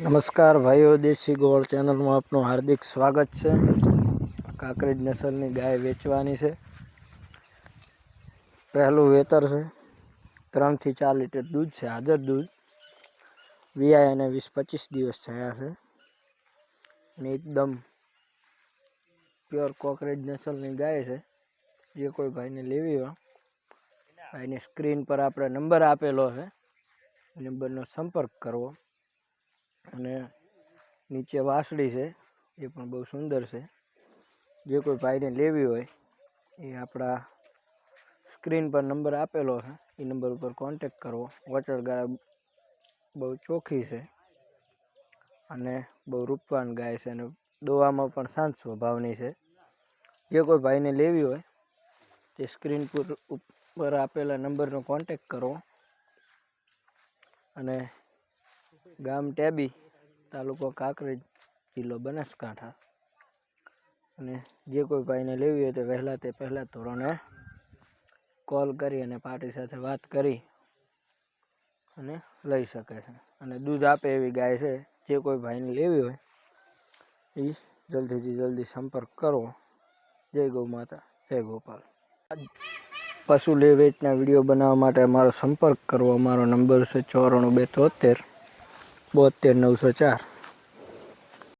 નમસ્કાર ભાઈઓ, દેશી ગોળ ચેનલમાં આપનું હાર્દિક સ્વાગત છે. કાંકરેજ નસલની ગાય વેચવાની છે. પહેલું વેતર છે. ત્રણથી ચાર લીટર દૂધ છે, હાજર દૂધ. વીઆઈ અને વીસ પચીસ દિવસ થયા છે. અને એકદમ પ્યોર કોકરેજ નસલની ગાય છે. જે કોઈ ભાઈને લેવી હોય, ભાઈની સ્ક્રીન પર આપણે નંબર આપેલો છે. નંબરનો સંપર્ક કરવો. અને નીચે વાસળી છે, એ પણ બહુ સુંદર છે. જે કોઈ ભાઈને લેવી હોય, એ આપણા સ્ક્રીન પર નંબર આપેલો છે, એ નંબર ઉપર કોન્ટેક કરવો. વોચર ગાય બહુ ચોખ્ખી છે અને બહુ રૂપવાન ગાય છે અને દોવામાં પણ શાંત સ્વભાવની છે. જે કોઈ ભાઈને લેવી હોય, તે સ્ક્રીન પર ઉપર આપેલા નંબરનો કોન્ટેક કરો અને ગામ ટેબી, તાલુકો કાંકરેજ, જિલ્લો બનાસકાંઠા. અને જે કોઈ ભાઈને લેવી હોય તો વહેલા તે પહેલાં ધોરણે કોલ કરી અને પાર્ટી સાથે વાત કરી અને લઈ શકે છે. અને દૂધ આપે એવી ગાય છે, જે કોઈ ભાઈને લેવી હોય, એ જલ્દીથી જલ્દી સંપર્ક કરો જય ગૌ માતા, જય ગોપાલ. પશુ લે વેચના વીડિયો બનાવવા માટે અમારો સંપર્ક કરવો. અમારો નંબર છે ચોરાણું બે તોતેર બોતેર નવસો ચાર.